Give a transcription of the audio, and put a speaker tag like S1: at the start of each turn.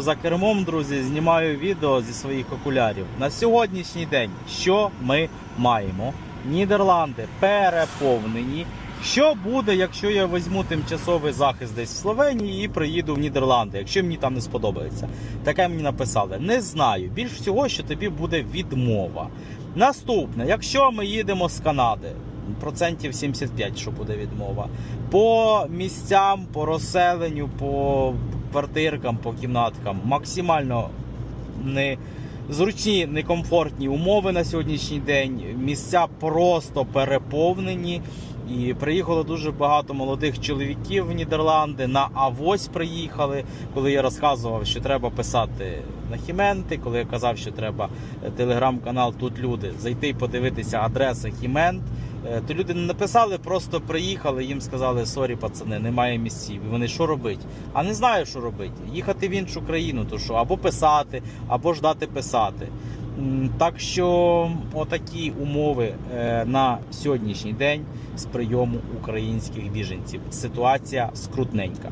S1: За кермом, друзі, знімаю відео зі своїх окулярів. На сьогоднішній день що ми маємо? Нідерланди переповнені. Що буде, якщо я візьму тимчасовий захист десь в Словенії і приїду в Нідерланди, якщо мені там не сподобається? Таке мені написали. Не знаю. Більш всього, що тобі буде відмова. Наступне, якщо ми їдемо з Канади, процентів 75, що буде відмова. По місцям, по розселенню, по квартиркам, по кімнаткам максимально не зручні, некомфортні умови на сьогоднішній день. Місця просто переповнені. І приїхало дуже багато молодих чоловіків в Нідерланди. На Авось приїхали, коли я розказував, що треба писати на Хіменти, коли я казав, що треба телеграм-канал Тут люди зайти і подивитися адреса Хімент. Е, То люди не написали, просто приїхали, їм сказали, сорі, пацани, немає місців. І вони що робить? А не знаю, що робити. Їхати в іншу країну, то що або писати, або ждати писати. Так що отакі умови е, на сьогоднішній день з прийому українських біженців. Ситуація скрутненька.